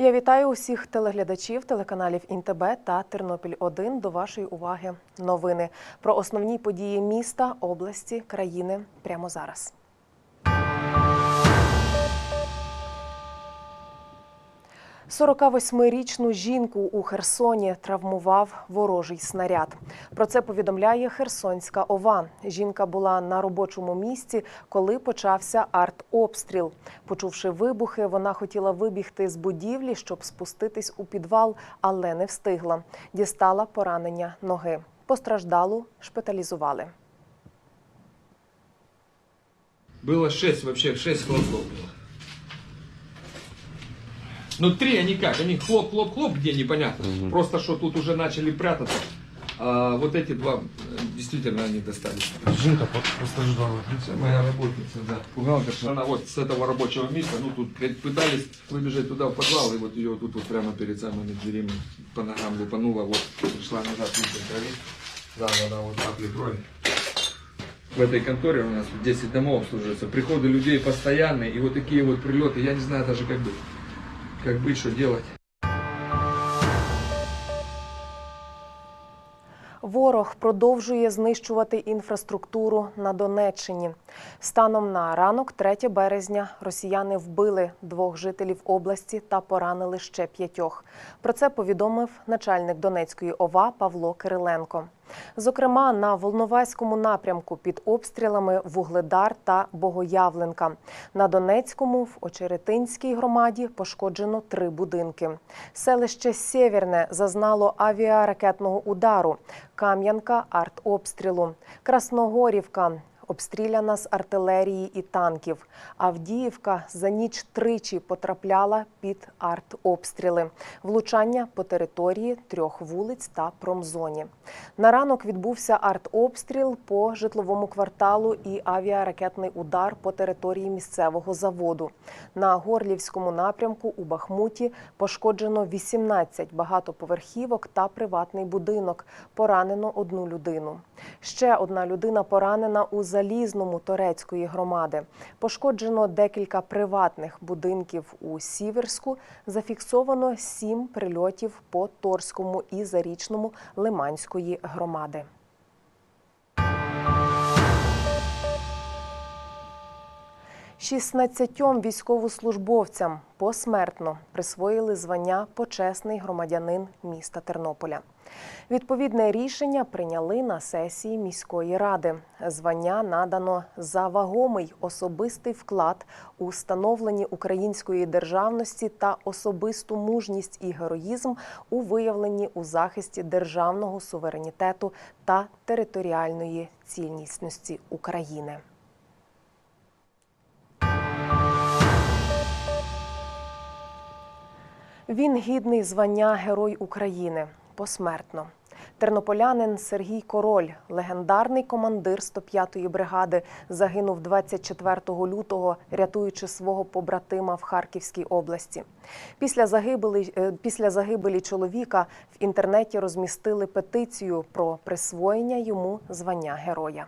Я вітаю усіх телеглядачів телеканалів ІНТБ та Тернопіль 1 До вашої уваги новини про основні події міста, області, країни прямо зараз. – 48-річну жінку у Херсоні травмував ворожий снаряд. Про це повідомляє Херсонська ОВА. Жінка була на робочому місці, коли почався артобстріл. Почувши вибухи, вона хотіла вибігти з будівлі, щоб спуститись у підвал, але не встигла. Дістала поранення ноги. Постраждалу шпиталізували. Было шесть вообще, шесть хлопков Ну три они как, они хлоп-хлоп-хлоп, где непонятно. Просто что тут уже начали прятаться. А вот эти два, действительно, они достались. Жінка по- постраждала. Это моя работница, да. Бухгалтер, она вот с этого рабочего места, ну тут пытались выбежать туда в подвал, и вот ее тут вот прямо перед самыми дверями по ногам лупанула, вот пришла назад липкой крови. Да, да, да, вот капли крови. В этой конторе у нас 10 домов обслуживается. Приходы людей постоянные, и вот такие вот прилеты, я не знаю даже как быть. Как быть, что делать. Ворог продовжує знищувати інфраструктуру на Донеччині. Станом на ранок, 3 березня, росіяни вбили двох жителів області та поранили ще п'ятьох. Про це повідомив начальник Донецької ОВА Павло Кириленко. Зокрема, на Волноваському напрямку під обстрілами Вугледар та Богоявленка. На Донецькому в Очеретинській громаді пошкоджено три будинки. Селище Сєвєрне зазнало авіаракетного удару. Кам'янка артобстрілу. Красногорівка обстріляна з артилерії і танків. Авдіївка за ніч тричі потрапляла під артобстріли. Влучання по території трьох вулиць та промзоні. На ранок відбувся артобстріл по житловому кварталу і авіаракетний удар по території місцевого заводу. На Горлівському напрямку у Бахмуті пошкоджено 18 багатоповерхівок та приватний будинок. Поранено одну людину. Ще одна людина поранена у Залізному Торецької громади. Пошкоджено декілька приватних будинків у Сіверську. Зафіксовано сім прильотів по Торському і Зарічному Лиманської громади. Шістнадцятьом військовослужбовцям посмертно присвоїли звання почесний громадянин міста Тернополя. Відповідне рішення прийняли на сесії міської ради. Звання надано за вагомий особистий вклад у становленні української державності та особисту мужність і героїзм у виявленні у захисті державного суверенітету та територіальної цілісності України. Він гідний звання Герой України посмертно. Тернополянин Сергій Король, легендарний командир 105-ї бригади, загинув 24 лютого, рятуючи свого побратима в Харківській області. Після загибелі, е, після загибелі чоловіка в інтернеті розмістили петицію про присвоєння йому звання героя.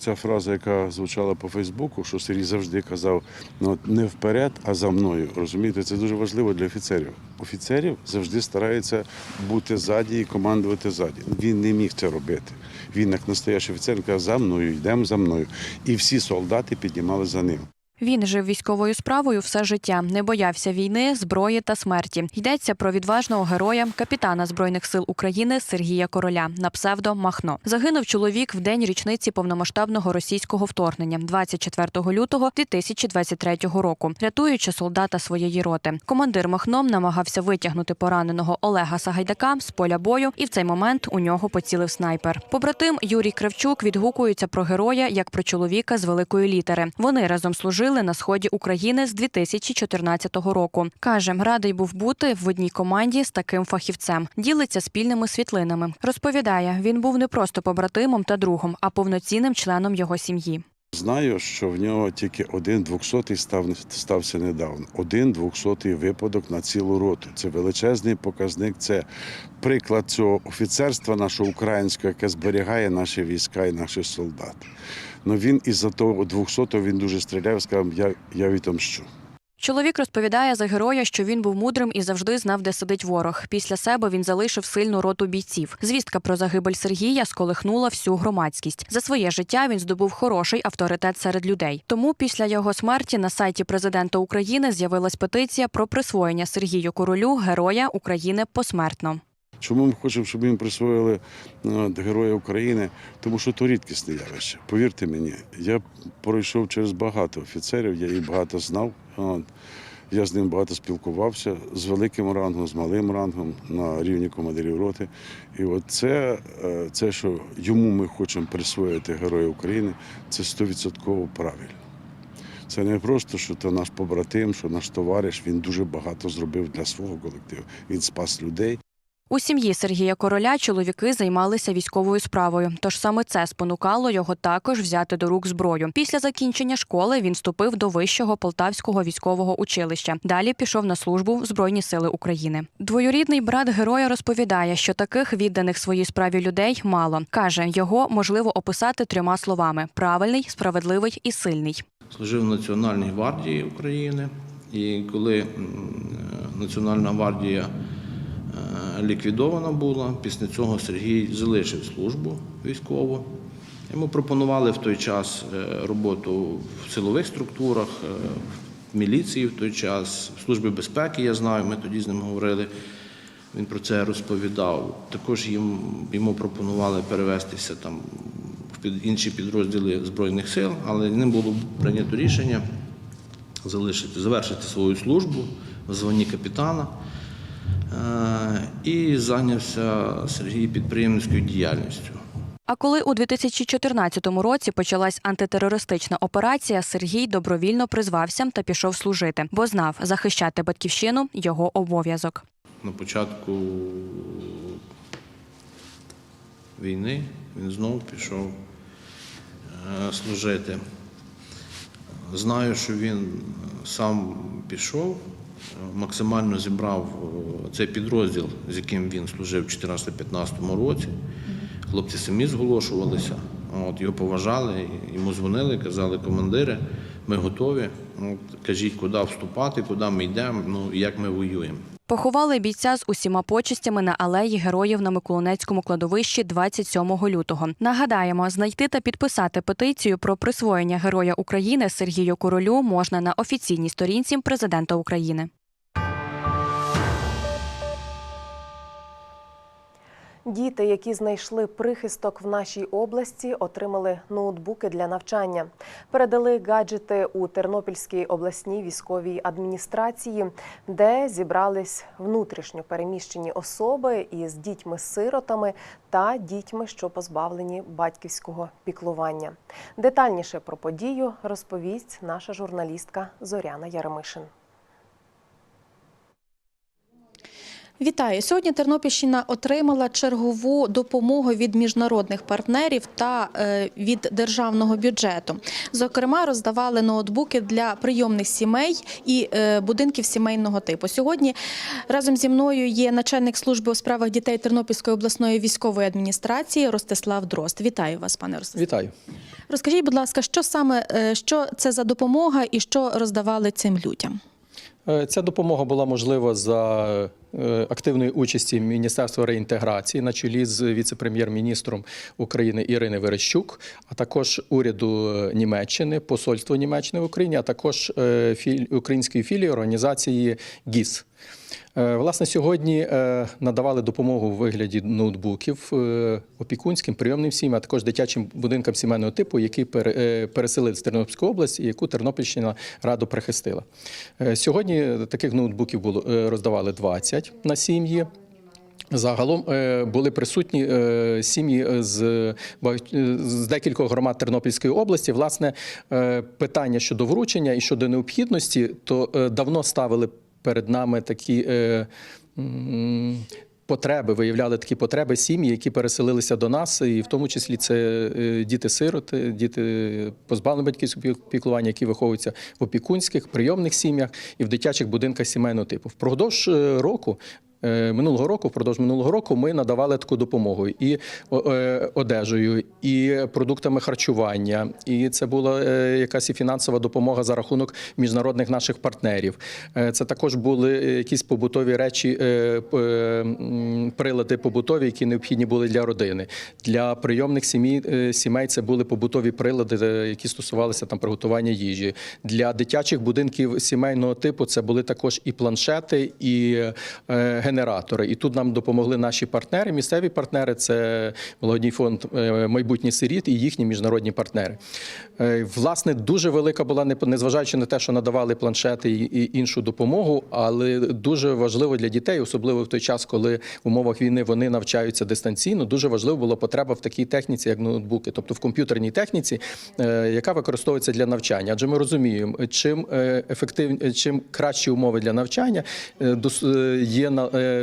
Ця фраза, яка звучала по Фейсбуку, що Сергій завжди казав ну, не вперед, а за мною. Розумієте, це дуже важливо для офіцерів. Офіцерів завжди стараються бути ззаді і командувати ззаді. Він не міг це робити. Він, як настоящий офіцер, казав, за мною, йдемо за мною. І всі солдати піднімали за ним. Він жив військовою справою все життя, не боявся війни, зброї та смерті. Йдеться про відважного героя, капітана збройних сил України Сергія Короля на псевдо Махно. Загинув чоловік в день річниці повномасштабного російського вторгнення, 24 лютого 2023 року, рятуючи солдата своєї роти. Командир Махно намагався витягнути пораненого Олега Сагайдака з поля бою, і в цей момент у нього поцілив снайпер. Побратим Юрій Кравчук відгукується про героя як про чоловіка з великої літери. Вони разом служили на сході України з 2014 року. Каже, радий був бути в одній команді з таким фахівцем. Ділиться спільними світлинами. Розповідає, він був не просто побратимом та другом, а повноцінним членом його сім'ї. Знаю, що в нього тільки один двохсотий став, стався недавно. Один двохсотий випадок на цілу роту. Це величезний показник. Це приклад цього офіцерства нашого українського, яке зберігає наші війська і наших солдат. Ну він із-за того 200-го він дуже стріляв, сказав, я, я відомщу. Чоловік розповідає за героя, що він був мудрим і завжди знав, де сидить ворог. Після себе він залишив сильну роту бійців. Звістка про загибель Сергія сколихнула всю громадськість. За своє життя він здобув хороший авторитет серед людей. Тому після його смерті на сайті президента України з'явилась петиція про присвоєння Сергію Королю Героя України посмертно. Чому ми хочемо, щоб їм присвоїли от, Героя України? Тому що то рідкісне явище. Повірте мені, я пройшов через багато офіцерів, я їх багато знав. Я з ним багато спілкувався з великим рангом, з малим рангом на рівні командирів роти. І от це, е, це, що йому ми хочемо присвоїти Героя України, це стовідсотково правильно. Це не просто, що це наш побратим, що наш товариш. Він дуже багато зробив для свого колективу. Він спас людей. У сім'ї Сергія Короля чоловіки займалися військовою справою, тож саме це спонукало його також взяти до рук зброю. Після закінчення школи він вступив до вищого полтавського військового училища. Далі пішов на службу в Збройні сили України. Двоюрідний брат героя розповідає, що таких відданих своїй справі людей мало. каже, його можливо описати трьома словами: правильний, справедливий і сильний. служив в Національній гвардії України. І коли е, Національна гвардія ліквідована була, після цього Сергій залишив службу військову. Йому пропонували в той час е, роботу в силових структурах, е, в міліції в той час, в службі безпеки, я знаю, ми тоді з ним говорили. Він про це розповідав. Також їм, йому пропонували перевестися там в інші підрозділи Збройних сил, але ним було прийнято рішення залишити, завершити свою службу в званні капітана. Е, І зайнявся Сергій підприємницькою діяльністю. А коли у 2014 році почалась антитерористична операція, Сергій добровільно призвався та пішов служити, бо знав, захищати батьківщину його обов'язок. На початку війни він знову пішов е, служити. Знаю, що він сам пішов, максимально зібрав е, цей підрозділ, з яким він служив у 2014-2015 році. Хлопці самі зголошувалися, от, його поважали, йому дзвонили, казали командири, ми готові. От, кажіть, куди вступати, куди ми йдемо, ну, як ми воюємо. Поховали бійця з усіма почестями на алеї героїв на Миколинецькому кладовищі 27 лютого. Нагадаємо, знайти та підписати петицію про присвоєння Героя України Сергію Королю можна на офіційній сторінці президента України. Діти, які знайшли прихисток в нашій області, отримали ноутбуки для навчання. Передали гаджети у Тернопільській обласній військовій адміністрації, де зібрались внутрішньо переміщені особи із дітьми-сиротами та дітьми, що позбавлені батьківського піклування. Детальніше про подію розповість наша журналістка Зоряна Яремишин. Вітаю! Сьогодні Тернопільщина отримала чергову допомогу від міжнародних партнерів та е, від державного бюджету. Зокрема, роздавали ноутбуки для прийомних сімей і е, будинків сімейного типу. Сьогодні разом зі мною є начальник служби у справах дітей Тернопільської обласної військової адміністрації Ростислав Дрозд. Вітаю вас, пане Ростислав. Вітаю. Розкажіть, будь ласка, що саме е, що це за допомога і що роздавали цим людям? Е, Ця допомога була можлива за е, активної участі Міністерства реінтеграції на чолі з віце-прем'єр-міністром України Ірини Верещук, а також уряду е, Німеччини, посольство Німеччини в Україні, а також української філії організації ГІС. Е, Власне, сьогодні е, надавали допомогу у вигляді ноутбуків е, опікунським прийомним сім'ям, а також дитячим будинкам сімейного типу, які пере- переселили з Тернопільської області, і яку Тернопільщина радо прихистила. Сьогодні таких ноутбуків було роздавали 20 на сім'ї. Загалом були присутні сім'ї з, з декількох громад Тернопільської області. Власне, питання щодо вручення і щодо необхідності, то давно ставили перед нами такі. е, Потреби виявляли такі потреби сім'ї, які переселилися до нас, і в тому числі це е, діти-сироти, діти позбавлені батьківського піклування, які виховуються в опікунських прийомних сім'ях і в дитячих будинках сімейного типу. Впродовж е, року минулого року, впродовж минулого року, ми надавали таку допомогу і е, одежею, і продуктами харчування. І це була е, якась і фінансова допомога за рахунок міжнародних наших партнерів. Е, Це також були е, якісь побутові речі, е, е, прилади побутові, які необхідні були для родини. Для прийомних сімей, е, це були побутові прилади, е, які стосувалися там приготування їжі. Для дитячих будинків сімейного типу це були також і планшети, і е, генератори. І тут нам допомогли наші партнери, місцеві партнери. Це благодійний фонд е, майбутніх сиріт і їхні міжнародні партнери. Е, Власне, дуже велика була не- незважаючи на те, що надавали планшети і, іншу допомогу, але дуже важливо для дітей, особливо в той час, коли в умовах війни вони навчаються дистанційно. Дуже важливо була потреба в такій техніці, як ноутбуки, тобто в комп'ютерній техніці, е, яка використовується для навчання. Адже ми розуміємо, чим е, ефектив, чим кращі умови для навчання, є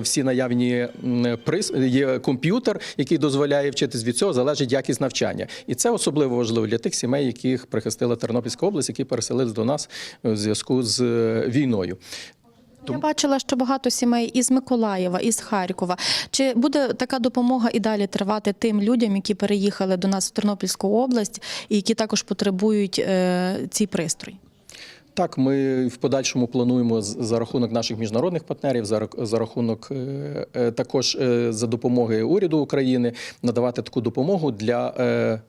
всі наявні м, прис, є комп'ютер, який дозволяє вчитись від цього, залежить якість навчання. І це особливо важливо для тих сімей, яких прихистила Тернопільська область, які переселились до нас в зв'язку з е, війною. Я бачила, що багато сімей із Миколаєва, із Харкова. Чи буде така допомога і далі тривати тим людям, які переїхали до нас в Тернопільську область і які також потребують е, цей пристрій? Так, ми в подальшому плануємо за рахунок наших міжнародних партнерів, за рахунок е, е, також е, за допомоги уряду України надавати таку допомогу для.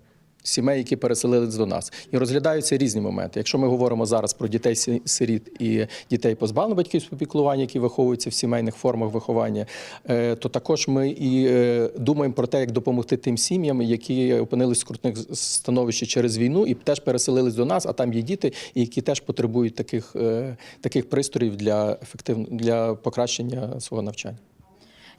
Сімей, які переселились до нас, і розглядаються різні моменти. Якщо ми говоримо зараз про дітей сиріт і дітей позбавлених батьківського піклування, які виховуються в сімейних формах виховання, е, то також ми і е, думаємо про те, як допомогти тим сім'ям, які опинились в скрутних становищі через війну і теж переселились до нас, а там є діти, які теж потребують таких, е, таких пристроїв для ефективно для покращення свого навчання.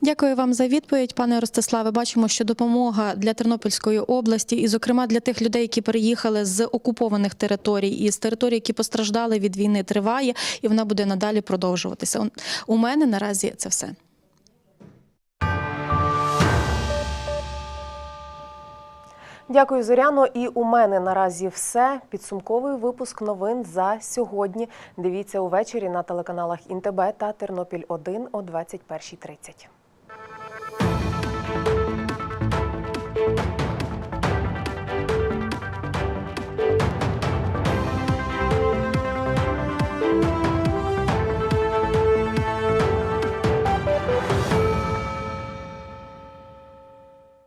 Дякую вам за відповідь, пане Ростиславе. Бачимо, що допомога для Тернопільської області, і, зокрема, для тих людей, які переїхали з окупованих територій і з територій, які постраждали від війни, триває, і вона буде надалі продовжуватися. У мене наразі це все. Дякую, Зоряно. І у мене наразі все. Підсумковий випуск новин за сьогодні. Дивіться увечері на телеканалах Інтебе та Тернопіль 1 о 21.30.